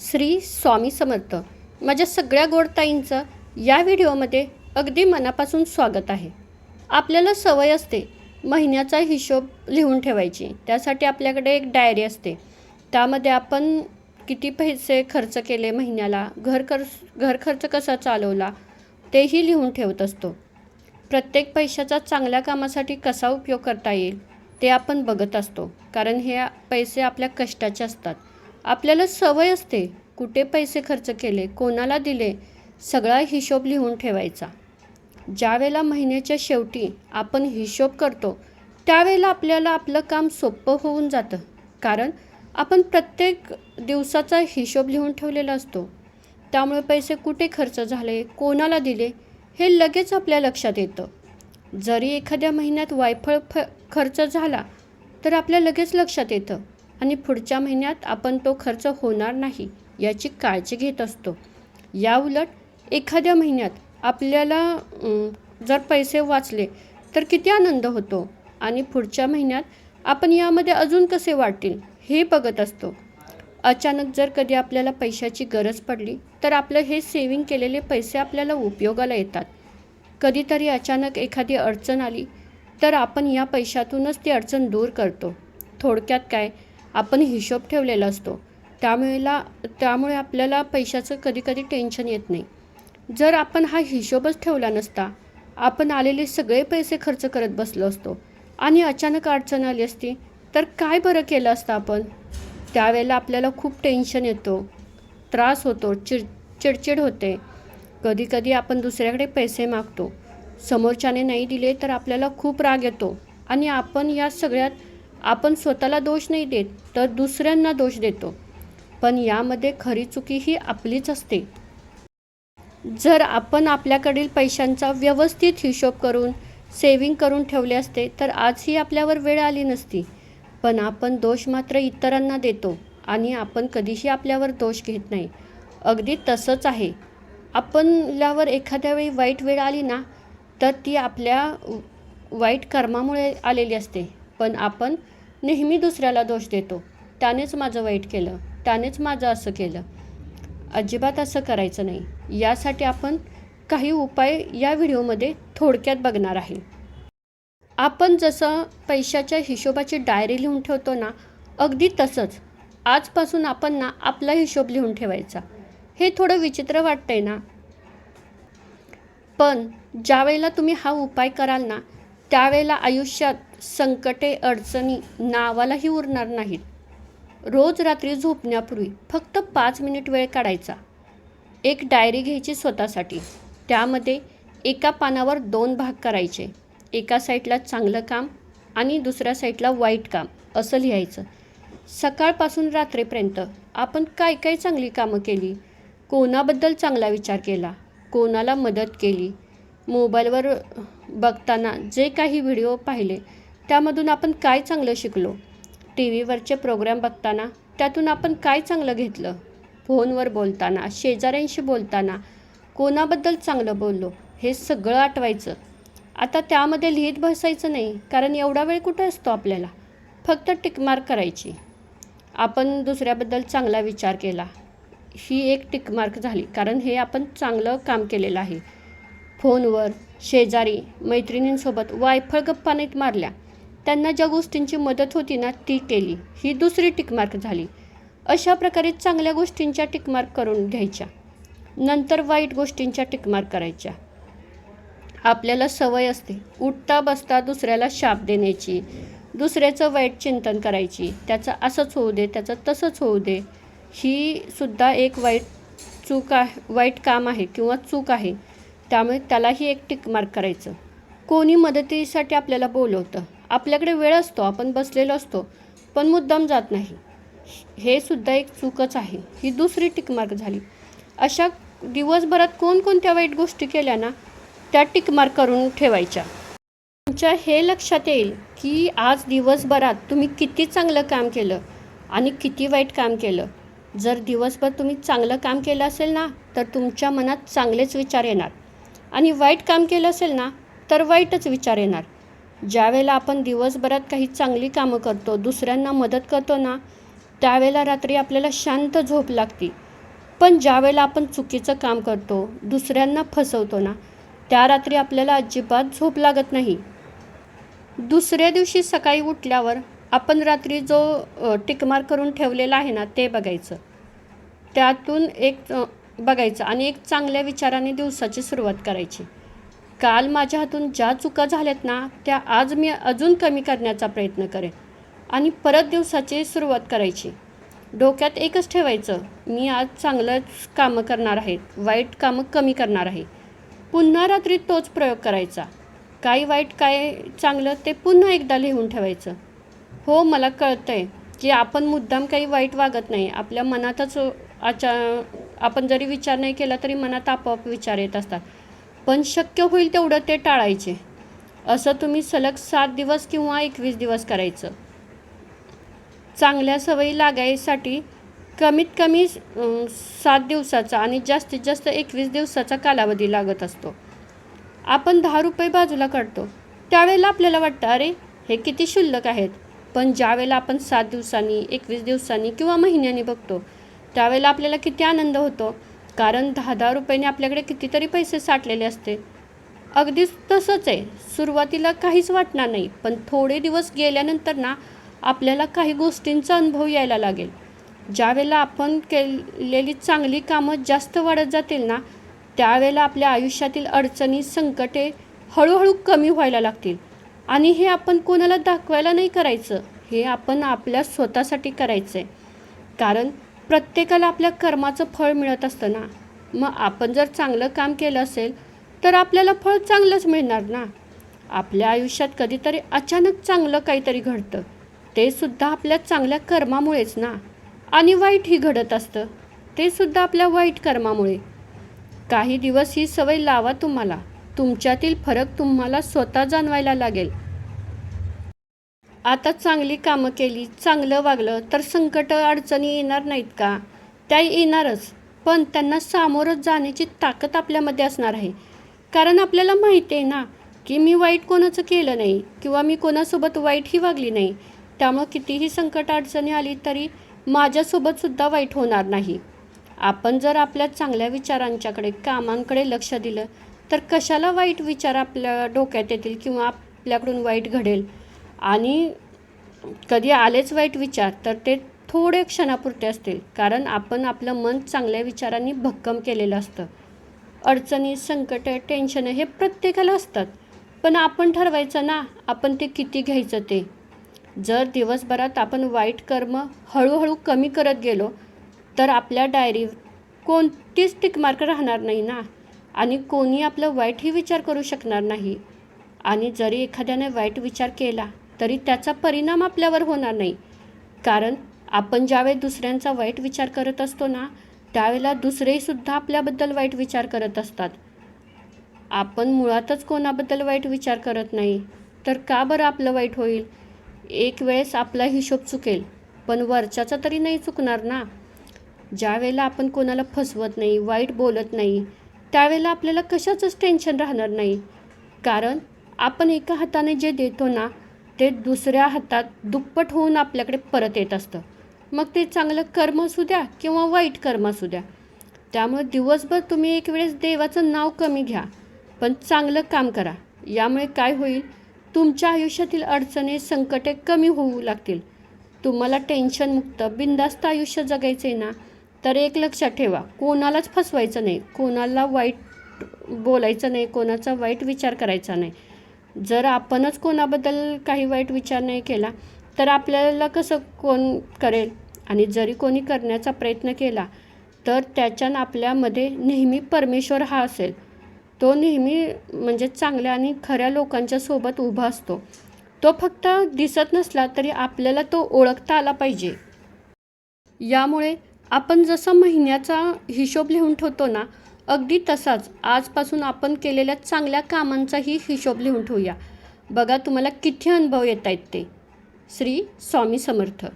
श्री स्वामी समर्थ. माझ्या सगळ्या गोडताईंचं या व्हिडिओमध्ये अगदी मनापासून स्वागत आहे. आपल्याला सवय असते महिन्याचा हिशोब लिहून ठेवायची. त्यासाठी आपल्याकडे एक डायरी असते. त्यामध्ये आपण किती पैसे खर्च केले महिन्याला घर खर्च घर खर्च कसा चालवला तेही लिहून ठेवत असतो. प्रत्येक पैशाचा चांगल्या कामासाठी कसा उपयोग करता येईल ते आपण बघत असतो. कारण हे पैसे आपल्या कष्टाचे असतात. आपल्याला सवय असते कुठे पैसे खर्च केले कोणाला दिले सगळा हिशोब लिहून ठेवायचा. ज्यावेळेला महिन्याच्या शेवटी आपण हिशोब करतो त्यावेळेला आपल्याला आपलं काम सोपं होऊन जातं. कारण आपण प्रत्येक दिवसाचा हिशोब लिहून ठेवलेला असतो. त्यामुळे पैसे कुठे खर्च झाले कोणाला दिले हे लगेच आपल्या लक्षात येतं. जरी एखाद्या महिन्यात वायफळ फ खर्च झाला तर आपल्या लगेच लक्षात येतं. आणि पुढच्या महिन्यात आपण तो खर्च होणार नाही याची काळजी घेत असतो. याउलट एखाद्या महिन्यात आपल्याला जर पैसे वाचले तर किती आनंद होतो आणि पुढच्या महिन्यात आपण यामध्ये अजून कसे वाटतील हे बघत असतो. अचानक जर कधी आपल्याला पैशाची गरज पडली तर आपलं हे सेविंग केलेले पैसे आपल्याला उपयोगाला येतात. कधीतरी अचानक एखादी अडचण आली तर आपण या पैशातूनच ती अडचण दूर करतो. थोडक्यात काय? आपण हिशोब ठेवलेला असतो. त्यामुळेला त्यामुळे आपल्याला पैशाचं कधीकधी टेन्शन येत नाही. जर आपण हा हिशोबच ठेवला नसता आपण आलेले सगळे पैसे खर्च करत बसलो असतो आणि अचानक अडचण आली असती तर काय बरं केलं असतं आपण? त्यावेळेला आपल्याला खूप टेन्शन येतो त्रास होतो चिड चिडचिड होते. कधीकधी आपण दुसऱ्याकडे पैसे मागतो. समोरच्याने नाही दिले तर आपल्याला खूप राग येतो आणि आपण या सगळ्यात आपण स्वतःला दोष नाही देत तर दुसऱ्यांना दोष देतो. पण यामध्ये खरी चुकी ही आपलीच असते. जर आपण आपल्याकडील पैशांचा व्यवस्थित हिशोब करून सेविंग करून ठेवले असते तर आजही आपल्यावर वेळ आली नसती. पण आपण दोष मात्र इतरांना देतो आणि आपण कधीही आपल्यावर दोष घेत नाही. अगदी तसंच आहे. आपल्यावर एखाद्या वेळी वाईट वेळ आली ना तर ती आपल्या वाईट कर्मामुळे आलेली असते. पण आपण नेहमी दुसऱ्याला दोष देतो. त्यानेच माझं वाईट केलं. त्यानेच माझं असं केलं. अजिबात असं करायचं नाही. यासाठी आपण काही उपाय या व्हिडिओमध्ये थोडक्यात बघणार आहे. आपण जसं पैशाच्या हिशोबाची डायरी लिहून ठेवतो ना अगदी तसंच. आजपासून आपण ना आपला हिशोब लिहून ठेवायचा. हे थोडं विचित्र वाटतंय ना? पण ज्यावेळेला तुम्ही हा उपाय कराल ना त्यावेळेला आयुष्यात संकटे अडचणी नावालाही उरणार नाहीत. रोज रात्री झोपण्यापूर्वी फक्त पाच मिनिट वेळ काढायचा. एक डायरी घ्यायची स्वतःसाठी. त्यामध्ये एका पानावर दोन भाग करायचे. एका साईडला चांगलं काम आणि दुसऱ्या साईडला वाईट काम असं लिहायचं. सकाळपासून रात्रीपर्यंत आपण काय काय चांगली कामं केली? कोणाबद्दल चांगला विचार केला? कोणाला मदत केली? मोबाईलवर बघताना जे काही व्हिडिओ पाहिले त्यामधून आपण काय चांगलं शिकलो? टी व्हीवरचे प्रोग्राम बघताना त्यातून आपण काय चांगलं घेतलं? फोनवर बोलताना शेजाऱ्यांशी बोलताना कोणाबद्दल चांगलं बोललो? हे सगळं आठवायचं. आता त्यामध्ये लिहित बसायचं नाही कारण एवढा वेळ कुठं असतो आपल्याला? फक्त टिकमार्क करायची. आपण दुसऱ्याबद्दल चांगला विचार केला. ही एक टिकमार्क झाली कारण हे आपण चांगलं काम केलेलं आहे. फोनवर शेजारी मैत्रिणींसोबत वायफळ गप्पा नाहीत मारल्या. त्यांना ज्या गोष्टींची मदत होती ना ती केली. ही दुसरी टिकमार्क झाली. अशा प्रकारे चांगल्या गोष्टींच्या टिकमार्क करून घ्यायच्या. नंतर वाईट गोष्टींच्या टिकमार्क करायच्या. आपल्याला सवय असते. उठता बसता दुसऱ्याला शाप देण्याची दुसऱ्याचं वाईट चिंतन करायची. त्याचं असंच होऊ दे त्याचं तसंच होऊ दे. ही सुद्धा एक वाईट चूक आहे वाईट काम आहे किंवा चूक आहे. त्यामुळे त्यालाही एक टिकमार्क करायचं. कोणी मदतीसाठी आपल्याला बोलवतं. आपल्याकडे वेळ असतो आपण बसलेलो असतो पण मुद्दाम जात नाही. हे सुद्धा एक चूकच आहे. ही दुसरी टिकमार्क झाली. अशा दिवसभरात कोणकोणत्या वाईट गोष्टी केल्या ना त्या टिकमार्क करून ठेवायच्या. तुमच्या हे लक्षात येईल की आज दिवसभरात तुम्ही किती चांगलं काम केलं आणि किती वाईट काम केलं. जर दिवसभर तुम्ही चांगलं काम केलं असेल ना तर तुमच्या मनात चांगलेच विचार येणार. आणि वाईट काम केलं असेल ना तर वाईटच विचार येणार. ज्यावेळेला आपण दिवसभरात काही चांगली कामं करतो दुसऱ्यांना मदत करतो ना त्यावेळेला रात्री आपल्याला शांत झोप लागते. पण ज्यावेळेला आपण चुकीचं काम करतो दुसऱ्यांना फसवतो ना त्या रात्री आपल्याला अजिबात झोप लागत नाही. दुसऱ्या दिवशी सकाळी उठल्यावर आपण रात्री जो टिकमार करून ठेवलेला आहे ना ते बघायचं. त्यातून एक बघायचं आणि एक चांगल्या विचाराने दिवसाची सुरुवात करायची. काल माझ्या हातून ज्या चुका झाल्यात ना त्या आज मी अजून कमी करण्याचा प्रयत्न करेन आणि परत दिवसाची सुरुवात करायची. डोक्यात एकच ठेवायचं मी आज चांगलंच कामं करणार आहे वाईट कामं कमी करणार आहे. पुन्हा रात्री तोच प्रयोग करायचा. काय वाईट काय चांगलं ते पुन्हा एकदा लिहून ठेवायचं. हो मला कळतं आहे की आपण मुद्दाम काही वाईट वागत नाही. आपल्या मनातच आचा आपण जरी विचार नाही केला तरी मनात आपोआप विचार येत असतात. पण शक्य होईल तेवढं ते टाळायचे. असं तुम्ही सलग सात दिवस किंवा एकवीस दिवस करायचं. चांगल्या सवयी लागायसाठी कमीत कमी सात दिवसाचा आणि जास्तीत जास्त एकवीस दिवसाचा कालावधी लागत असतो. आपण दहा रुपये बाजूला काढतो. त्यावेळेला आपल्याला वाटतं अरे हे किती शुल्लक आहेत. पण ज्यावेळेला आपण सात दिवसांनी एकवीस दिवसांनी किंवा महिन्यानी बघतो त्यावेळेला आपल्याला किती आनंद होतो. कारण दहा दहा रुपयाने आपल्याकडे कितीतरी पैसे साठलेले असते. अगदीच तसंच आहे. सुरुवातीला काहीच वाटणार नाही पण थोडे दिवस गेल्यानंतर ना आपल्याला काही गोष्टींचा अनुभव यायला लागेल. ज्यावेळेला आपण केलेली चांगली कामं जास्त वाढत जातील ना त्यावेळेला आपल्या आयुष्यातील अडचणी संकटे हळूहळू कमी व्हायला लागतील. आणि हे आपण कोणाला दाखवायला नाही करायचं. हे आपण आपल्या स्वतःसाठी करायचं आहे कारण प्रत्येकाला आपल्या कर्माचं फळ मिळत असतं ना. मग आपण जर चांगलं काम केलं असेल तर आपल्याला फळ चांगलंच मिळणार ना. आपल्या आयुष्यात कधीतरी अचानक चांगलं काहीतरी घडतं. ते सुद्धा आपल्या चांगल्या कर्मामुळेच ना. आणि वाईटही घडत असतं. ते सुद्धा आपल्या वाईट कर्मामुळे. काही दिवस ही सवय लावा तुम्हाला. तुमच्यातील फरक तुम्हाला स्वतः जाणवायला लागेल. आता चांगली कामं केली चांगलं वागलं तर संकट अडचणी येणार नाहीत का? त्या येणारच पण त्यांना सामोरं जाण्याची ताकद आपल्यामध्ये असणार आहे. कारण आपल्याला माहिती आहे ना की मी वाईट कोणाचं केलं नाही किंवा मी कोणासोबत वाईटही वागली नाही. त्यामुळं कितीही संकट अडचणी आली तरी माझ्यासोबतसुद्धा वाईट होणार नाही. आपण जर आपल्या चांगल्या विचारांच्याकडे कामांकडे लक्ष दिलं तर कशाला वाईट विचार आपल्या डोक्यात येतील किंवा आपल्याकडून वाईट घडेल? आणि कधी आलेच वाईट विचार तर ते थोडे क्षणापुरते असतील. कारण आपण आपलं मन चांगल्या विचारांनी भक्कम केलेलं असतं. अडचणी संकट टेन्शन हे प्रत्येकाला असतात. पण आपण ठरवायचं ना आपण ते किती घ्यायचं ते? जर दिवसभरात आपण वाईट कर्म हळूहळू कमी करत गेलो तर आपल्या डायरी कोणतीच टिकमार्क राहणार नाही ना. आणि कोणी आपलं वाईटही विचार करू शकणार नाही. आणि जरी एखाद्याने वाईट विचार केला तरी त्याचा परिणाम आपल्यावर होणार नाही. कारण आपण ज्यावेळी दुसऱ्यांचा वाईट विचार करत असतो ना त्यावेळेला दुसरेसुद्धा आपल्याबद्दल वाईट विचार करत असतात. आपण मुळातच कोणाबद्दल वाईट विचार करत नाही तर का बरं आपलं वाईट होईल? एक वेळेस आपला हिशोब चुकेल पण वरच्याचा तरी नाही चुकणार ना? ज्या वेळेला आपण कोणाला फसवत नाही वाईट बोलत नाही त्यावेळेला आपल्याला कशाचंच टेन्शन राहणार नाही. कारण आपण एका हाताने जे देतो ना ते दुसऱ्या हातात दुप्पट होऊन आपल्याकडे परत येत असतं. मग ते चांगलं कर्म असू द्या किंवा वाईट कर्म असू द्या. त्यामुळे दिवसभर तुम्ही एक वेळेस देवाचं नाव कमी घ्या पण चांगलं काम करा. यामुळे काय होईल? तुमच्या आयुष्यातील अडचणी संकटे कमी होऊ लागतील. तुम्हाला टेन्शनमुक्त बिंदास्त आयुष्य जगायचे ना? तर एक लक्षात ठेवा कोणालाच फसवायचं नाही. कोणाला वाईट बोलायचं नाही कोणाचा वाईट विचार करायचा नाही. जर आपणच कोणाबद्दल काही वाईट विचार नाही केला तर आपल्याला कसं कोण करेल? आणि जरी कोणी करण्याचा प्रयत्न केला तर त्याच्यानं आपल्यामध्ये नेहमी परमेश्वर हा असेल. तो नेहमी म्हणजे चांगल्या आणि खऱ्या लोकांच्या सोबत उभा असतो. तो फक्त दिसत नसला तरी आपल्याला तो ओळखता आला पाहिजे. यामुळे आपण जसं महिन्याचा हिशोब लिहून ठेवतो ना अगदी तसाच आजपासून आपण केलेल्या चांगल्या कामांचाही हिशोब लिहून ठेवूया. बघा तुम्हाला किती अनुभव येत आहेत ते. श्री स्वामी समर्थ.